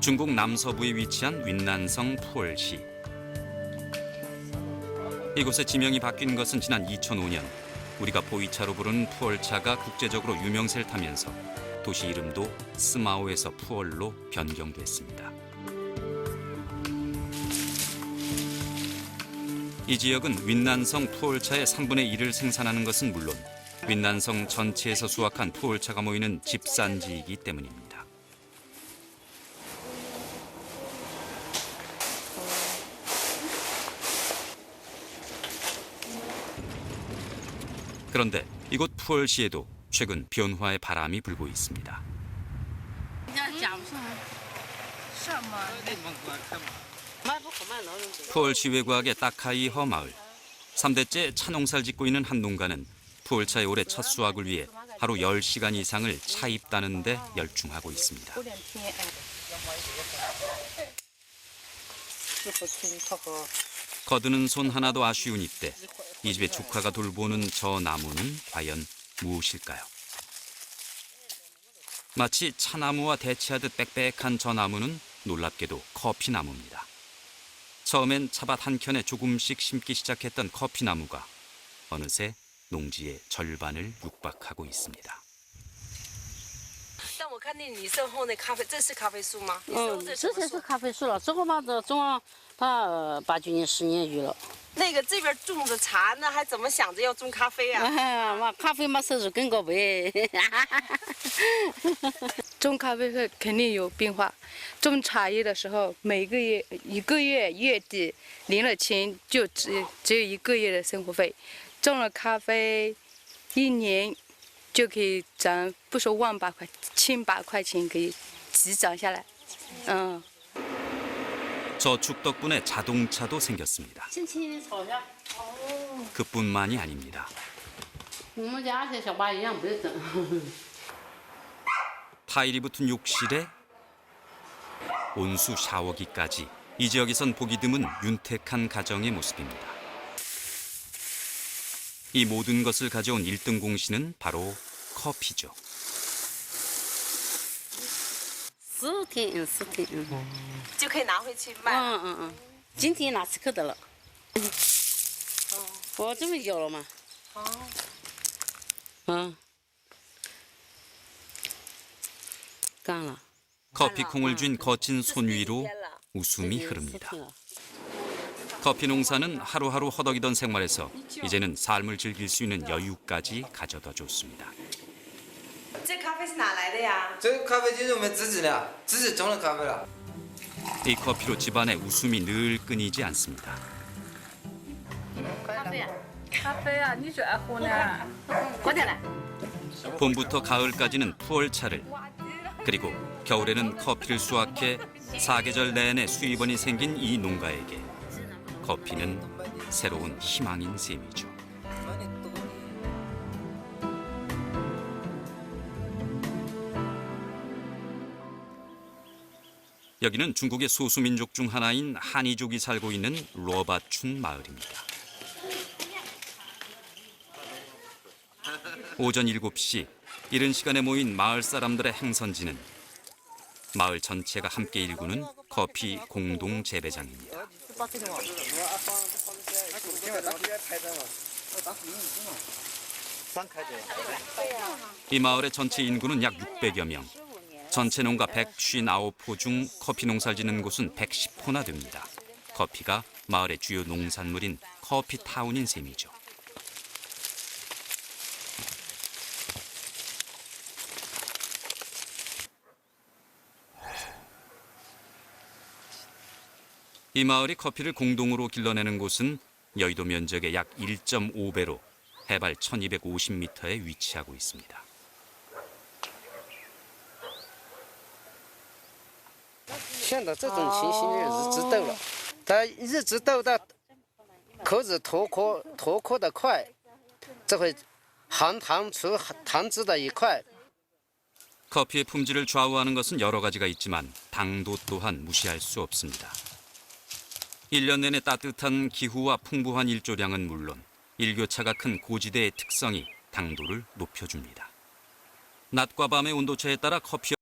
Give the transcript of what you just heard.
중국 남서부에 위치한 윈난성 푸얼시. 이곳의 지명이 바뀐 것은 지난 2005년 우리가 보이차로 부르는 푸얼차가 국제적으로 유명세를 타면서 도시 이름도 스마오에서 푸얼로 변경됐습니다. 이 지역은 윈난성 푸얼차의 3분의 1을 생산하는 것은 물론 윈난성 전체에서 수확한 푸얼차가 모이는 집산지이기 때문입니다. 그런데 이곳 푸얼시에도 최근 변화의 바람이 불고 있습니다. 푸얼시 외곽의 따카이 허마을. 3대째 차농사를 짓고 있는 한 농가는 푸얼차의 올해 첫 수확을 위해 하루 10시간 이상을 차 입다는 데 열중하고 있습니다. 거드는 손 하나도 아쉬운 이때 이 집의 조카가 돌보는 저 나무는 과연 무엇일까요? 마치 차나무와 대치하듯 빽빽한 저 나무는 놀랍게도 커피나무입니다. 처음엔 차밭 한 켠에 조금씩 심기 시작했던 커피나무가 어느새 농지의 절반을 육박하고 있습니다. 看见你身后那咖啡，这是咖啡树吗？你嗯这这才是？咖啡树了，这个嘛的种了它呃八九年、十年有了。那个这边种的茶那，还怎么想着要种咖啡啊？哎嘛，咖啡嘛收入更高呗。种咖啡会肯定有变化，种茶叶的时候，每个月一个月月底领了钱就只只有一个月的生活费，种了咖啡，一年就可以涨，不说万把块，千把块钱可以急涨下来，嗯。 저축 덕분에 자동차도 생겼습니다. 轻轻炒一下。 그뿐만이 아닙니다. 我们家这小把一样不得整。 타일이 붙은 욕실에 온수 샤워기까지 이 지역에선 보기 드문 윤택한 가정의 모습입니다. 이 모든 것을 가져온 1등 공신은 바로 커피죠. 十五天，嗯，十天，嗯，就可以拿回去卖。嗯嗯嗯，今天拿吃口的了。我这么咬了嘛。哦，嗯。干了。 커피콩을 쥔 거친 손 위로 웃음이 흐릅니다. 커피 농사는 하루하루 허덕이던 생활에서 이제는 삶을 즐길 수 있는 여유까지 가져다 줬습니다. 这咖啡是哪来的呀？这个咖啡就是我们自己的，自己种的咖啡了。 이 커피로 집안의 웃음이 늘 끊이지 않습니다. 咖啡啊，咖啡啊，你最爱喝呢？快点来。 봄부터 가을까지는 푸얼차를 그리고 겨울에는 커피를 수확해 사계절 내내 수입원이 생긴 이 농가에게 커피는 새로운 희망인 셈이죠. 여기는 중국의 소수민족 중 하나인 한이족이 살고 있는 로바춘 마을입니다. 오전 7시 이른 시간에 모인 마을 사람들의 행선지는 마을 전체가 함께 일구는 커피 공동 재배장입니다. 이 마을의 전체 인구는 약 600여 명. 전체 농가 159호 중 커피 농사를 짓는 곳은 110호나 됩니다. 커피가 마을의 주요 농산물인 커피 타운인 셈이죠. 이 마을이 커피를 공동으로 길러내는 곳은 여의도 면적의 약 1.5배로 해발 1250m에 위치하고 있습니다. 아. 커피의 품질을 좌우하는 것은 여러 가지가 있지만 당도 또한 무시할 수 없습니다. 1년 내내 따뜻한 기후와 풍부한 일조량은 물론 일교차가 큰 고지대의 특성이 당도를 높여줍니다. 낮과 밤의 온도차에 따라 커피